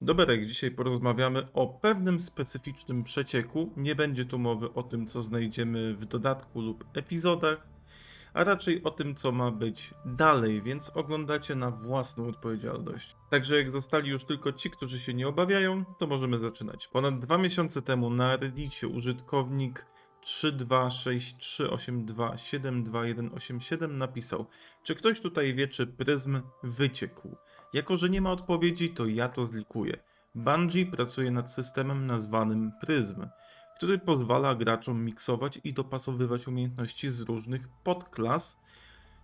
Doberek, dzisiaj porozmawiamy o pewnym specyficznym przecieku. Nie będzie tu mowy o tym, co znajdziemy w dodatku lub epizodach, a raczej o tym, co ma być dalej, więc oglądacie na własną odpowiedzialność. Także jak zostali już tylko ci, którzy się nie obawiają, to możemy zaczynać. Ponad dwa miesiące temu na Reddicie użytkownik 326382722187 napisał Czy ktoś tutaj wie, czy pryzm wyciekł? Jako, że nie ma odpowiedzi, to ja to zlikuję. Bungie pracuje nad systemem nazwanym Pryzm, który pozwala graczom miksować i dopasowywać umiejętności z różnych podklas.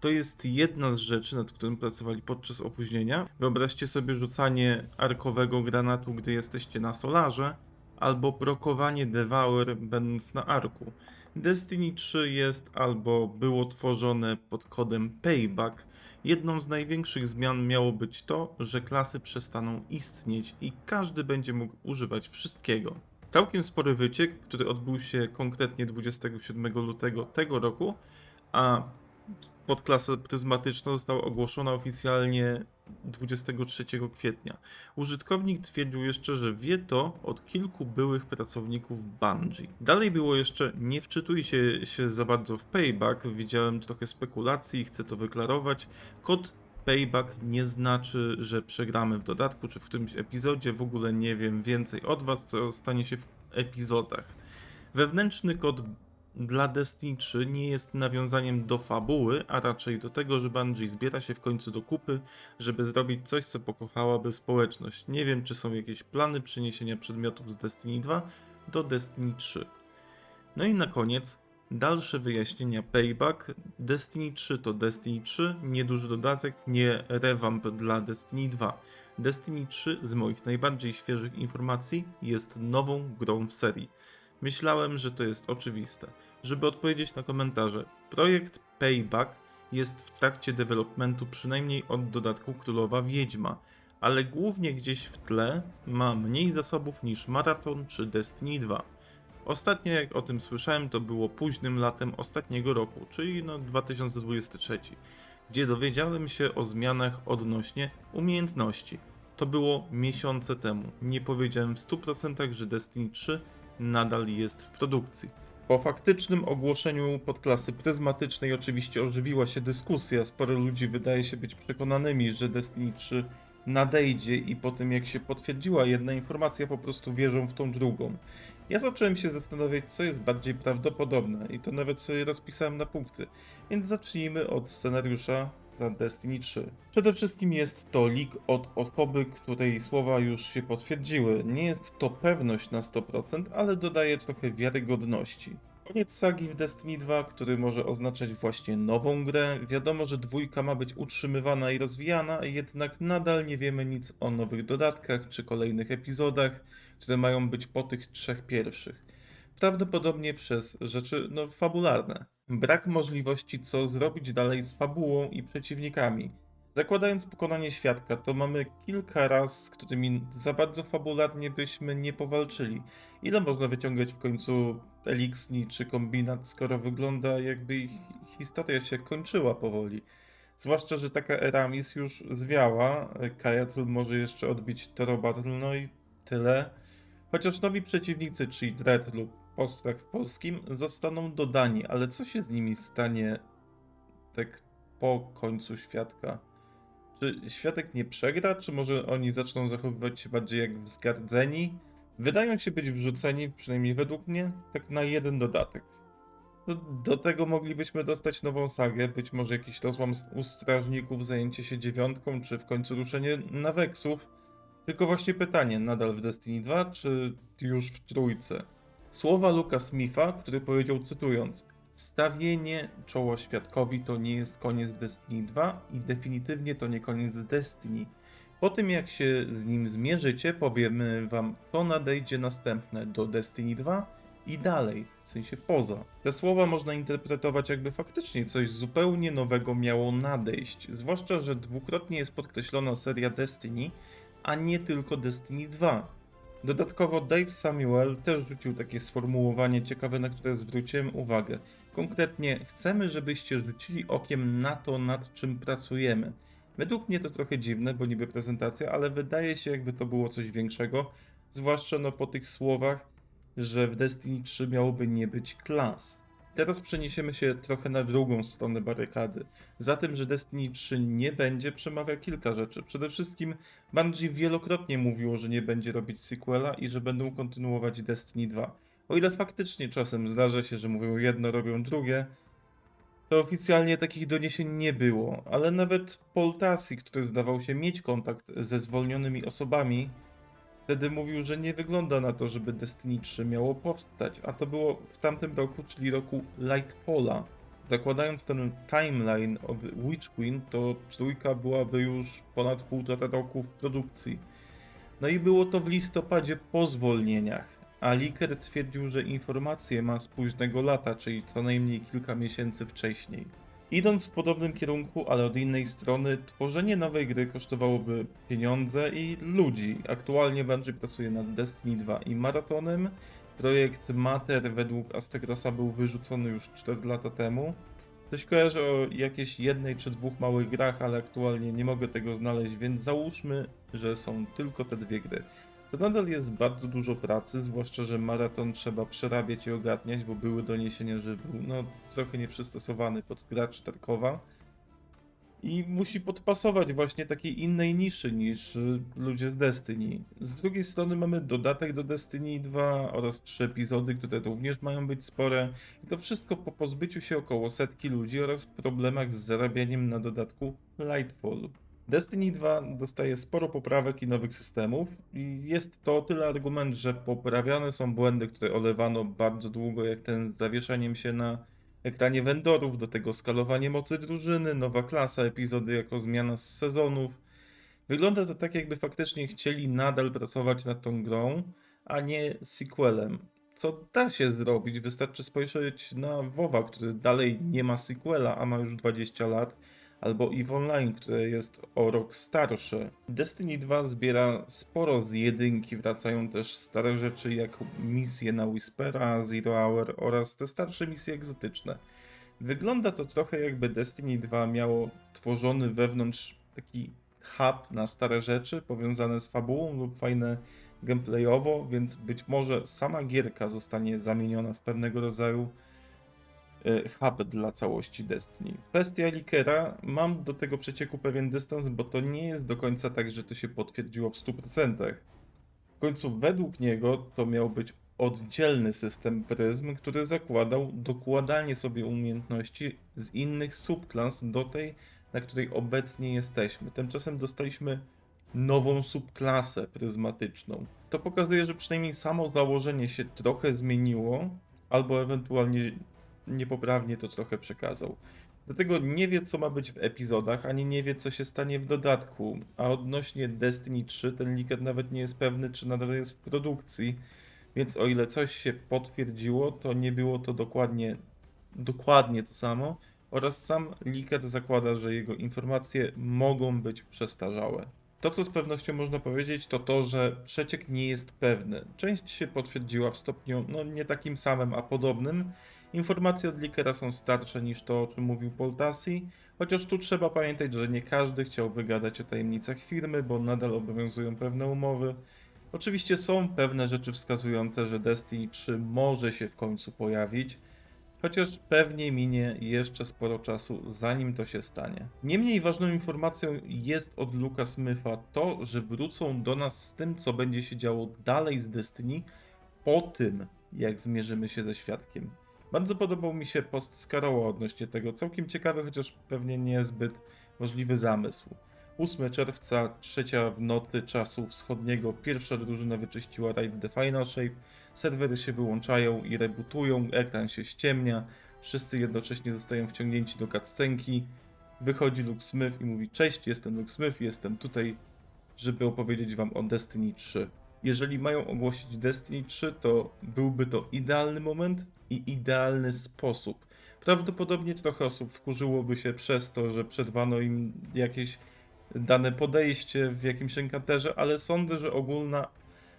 To jest jedna z rzeczy, nad którym pracowali podczas opóźnienia. Wyobraźcie sobie rzucanie arkowego granatu, gdy jesteście na solarze, albo blokowanie Devour będąc na arku. Destiny 3 jest albo było tworzone pod kodem Payback. Jedną z największych zmian miało być to, że klasy przestaną istnieć i każdy będzie mógł używać wszystkiego. Całkiem spory wyciek, który odbył się konkretnie 27 lutego tego roku, a podklasa pryzmatyczna została ogłoszona oficjalnie 23 kwietnia. Użytkownik twierdził jeszcze, że wie to od kilku byłych pracowników Bungie. Dalej było jeszcze, nie wczytuj się, za bardzo w payback, widziałem trochę spekulacji, chcę to wyklarować. Kod payback nie znaczy, że przegramy w dodatku czy w którymś epizodzie, w ogóle nie wiem więcej od was, co stanie się w epizodach. Wewnętrzny kod dla Destiny 3 nie jest nawiązaniem do fabuły, a raczej do tego, że Bungie zbiera się w końcu do kupy, żeby zrobić coś, co pokochałaby społeczność. Nie wiem, czy są jakieś plany przeniesienia przedmiotów z Destiny 2 do Destiny 3. No i na koniec dalsze wyjaśnienia Payback. Destiny 3 to Destiny 3, nieduży dodatek, nie revamp dla Destiny 2. Destiny 3 z moich najbardziej świeżych informacji jest nową grą w serii. Myślałem, że to jest oczywiste. Żeby odpowiedzieć na komentarze, projekt Payback jest w trakcie developmentu przynajmniej od dodatku Królowa Wiedźma, ale głównie gdzieś w tle ma mniej zasobów niż Marathon czy Destiny 2. Ostatnio jak o tym słyszałem to było późnym latem ostatniego roku, czyli no 2023, gdzie dowiedziałem się o zmianach odnośnie umiejętności. To było miesiące temu. Nie powiedziałem w 100% że Destiny 3 nadal jest w produkcji. Po faktycznym ogłoszeniu podklasy pryzmatycznej oczywiście ożywiła się dyskusja. Sporo ludzi wydaje się być przekonanymi, że Destiny 3 nadejdzie i po tym jak się potwierdziła jedna informacja, po prostu wierzą w tą drugą. Ja zacząłem się zastanawiać, co jest bardziej prawdopodobne i to nawet sobie rozpisałem na punkty. Więc zacznijmy od scenariusza za Destiny 3. Przede wszystkim jest to leak od osoby, której słowa już się potwierdziły. Nie jest to pewność na 100%, ale dodaje trochę wiarygodności. Koniec sagi w Destiny 2, który może oznaczać właśnie nową grę. Wiadomo, że dwójka ma być utrzymywana i rozwijana, jednak nadal nie wiemy nic o nowych dodatkach czy kolejnych epizodach, które mają być po tych trzech pierwszych. Prawdopodobnie przez rzeczy no, fabularne. Brak możliwości, co zrobić dalej z fabułą i przeciwnikami. Zakładając pokonanie świadka, to mamy kilka raz, z którymi za bardzo fabularnie byśmy nie powalczyli. Ile można wyciągać w końcu eliksni czy kombinat, skoro wygląda jakby ich historia się kończyła powoli? Zwłaszcza, że taka Eramis już zwiała, Kajatl może jeszcze odbić Torobatl, no i tyle. Chociaż nowi przeciwnicy, czyli Dread lub Postrach w polskim, zostaną dodani, ale co się z nimi stanie tak po końcu świadka? Czy świadek nie przegra, czy może oni zaczną zachowywać się bardziej jak wzgardzeni? Wydają się być wrzuceni, przynajmniej według mnie, tak na jeden dodatek. Do, do tego moglibyśmy dostać nową sagę, być może jakiś rozłam u strażników, zajęcie się dziewiątką, czy w końcu ruszenie naweksów. Tylko właśnie pytanie, nadal w Destiny 2, czy już w trójce? Słowa Luka Smitha, który powiedział cytując Stawienie czoła świadkowi to nie jest koniec Destiny 2 i definitywnie to nie koniec Destiny. Po tym jak się z nim zmierzycie, powiemy wam co nadejdzie następne do Destiny 2 i dalej, w sensie poza. Te słowa można interpretować jakby faktycznie coś zupełnie nowego miało nadejść, zwłaszcza, że dwukrotnie jest podkreślona seria Destiny, a nie tylko Destiny 2. Dodatkowo Dave Samuel też rzucił takie sformułowanie ciekawe, na które zwróciłem uwagę. Konkretnie chcemy, żebyście rzucili okiem na to, nad czym pracujemy. Według mnie to trochę dziwne, bo niby prezentacja, ale wydaje się jakby to było coś większego, zwłaszcza no po tych słowach, że w Destiny 3 miałoby nie być klas. Teraz przeniesiemy się trochę na drugą stronę barykady. Za tym, że Destiny 3 nie będzie, przemawia kilka rzeczy. Przede wszystkim Bungie wielokrotnie mówiło, że nie będzie robić sequela i że będą kontynuować Destiny 2. O ile faktycznie czasem zdarza się, że mówią jedno, robią drugie, to oficjalnie takich doniesień nie było, ale nawet Paul Tassi, który zdawał się mieć kontakt ze zwolnionymi osobami, wtedy mówił, że nie wygląda na to, żeby Destiny 3 miało powstać, a to było w tamtym roku, czyli roku Lightpola. Zakładając ten timeline od Witch Queen, to trójka byłaby już ponad półtora roku w produkcji. No i było to w listopadzie po zwolnieniach, a Liker twierdził, że informacje ma z późnego lata, czyli co najmniej kilka miesięcy wcześniej. Idąc w podobnym kierunku, ale od innej strony, tworzenie nowej gry kosztowałoby pieniądze i ludzi. Aktualnie Bungie pracuje nad Destiny 2 i Maratonem. Projekt Mater według Astegrosa był wyrzucony już 4 lata temu. Coś kojarzę o jakiejś jednej czy dwóch małych grach, ale aktualnie nie mogę tego znaleźć, więc załóżmy, że są tylko te dwie gry. To nadal jest bardzo dużo pracy, zwłaszcza, że maraton trzeba przerabiać i ogarniać, bo były doniesienia, że był no, trochę nieprzystosowany pod graczy Tarkowa. I musi podpasować właśnie takiej innej niszy niż y, ludzie z Destiny. Z drugiej strony mamy dodatek do Destiny 2 oraz trzy epizody, które również mają być spore. I to wszystko po pozbyciu się około setki ludzi oraz problemach z zarabianiem na dodatku Lightfall. Destiny 2 dostaje sporo poprawek i nowych systemów i jest to o tyle argument, że poprawiane są błędy, które olewano bardzo długo, jak ten z zawieszaniem się na ekranie vendorów, do tego skalowanie mocy drużyny, nowa klasa, epizody jako zmiana z sezonów. Wygląda to tak, jakby faktycznie chcieli nadal pracować nad tą grą, a nie sequelem. Co da się zrobić? Wystarczy spojrzeć na WoWa, który dalej nie ma sequela, a ma już 20 lat albo EVE Online, które jest o rok starsze. Destiny 2 zbiera sporo z jedynki, wracają też stare rzeczy jak misje na Whispera, Zero Hour oraz te starsze misje egzotyczne. Wygląda to trochę jakby Destiny 2 miało tworzony wewnątrz taki hub na stare rzeczy powiązane z fabułą lub fajne gameplayowo, więc być może sama gierka zostanie zamieniona w pewnego rodzaju hub dla całości Destiny. Kwestia Likera, mam do tego przecieku pewien dystans, bo to nie jest do końca tak, że to się potwierdziło w 100%. W końcu według niego to miał być oddzielny system pryzm, który zakładał dokładanie sobie umiejętności z innych subklas do tej, na której obecnie jesteśmy. Tymczasem dostaliśmy nową subklasę pryzmatyczną. To pokazuje, że przynajmniej samo założenie się trochę zmieniło, albo ewentualnie niepoprawnie to trochę przekazał. Dlatego nie wie, co ma być w epizodach, ani nie wie, co się stanie w dodatku. A odnośnie Destiny 3, ten liket nawet nie jest pewny, czy nadal jest w produkcji. Więc o ile coś się potwierdziło, to nie było to dokładnie, dokładnie to samo. Oraz sam liket zakłada, że jego informacje mogą być przestarzałe. To, co z pewnością można powiedzieć, to to, że przeciek nie jest pewny. Część się potwierdziła w stopniu, no nie takim samym, a podobnym. Informacje od Likera są starsze niż to, o czym mówił Paul Tassi, chociaż tu trzeba pamiętać, że nie każdy chciałby gadać o tajemnicach firmy, bo nadal obowiązują pewne umowy. Oczywiście są pewne rzeczy wskazujące, że Destiny 3 może się w końcu pojawić, chociaż pewnie minie jeszcze sporo czasu, zanim to się stanie. Niemniej ważną informacją jest od Luka Smitha to, że wrócą do nas z tym, co będzie się działo dalej z Destiny po tym, jak zmierzymy się ze świadkiem. Bardzo podobał mi się post z odnośnie tego, całkiem ciekawy, chociaż pewnie niezbyt możliwy zamysł. 8 czerwca, trzecia w nocy czasu wschodniego, pierwsza drużyna wyczyściła raid The Final Shape, serwery się wyłączają i rebootują, ekran się ściemnia, wszyscy jednocześnie zostają wciągnięci do cutscenki, wychodzi Luke Smith i mówi cześć, jestem Luke Smith, jestem tutaj, żeby opowiedzieć wam o Destiny 3. Jeżeli mają ogłosić Destiny 3, to byłby to idealny moment i idealny sposób. Prawdopodobnie trochę osób wkurzyłoby się przez to, że przerwano im jakieś dane podejście w jakimś enkanterze, ale sądzę, że ogólna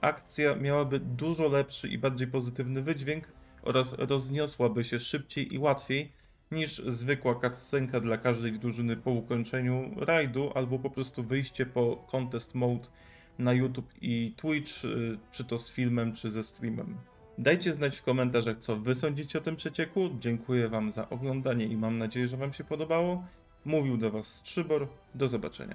akcja miałaby dużo lepszy i bardziej pozytywny wydźwięk oraz rozniosłaby się szybciej i łatwiej niż zwykła cutscenka dla każdej drużyny po ukończeniu rajdu, albo po prostu wyjście po contest mode na YouTube i Twitch, y, czy to z filmem, czy ze streamem. Dajcie znać w komentarzach, co wy sądzicie o tym przecieku. Dziękuję wam za oglądanie i mam nadzieję, że wam się podobało. Mówił do was Szybor. Do zobaczenia.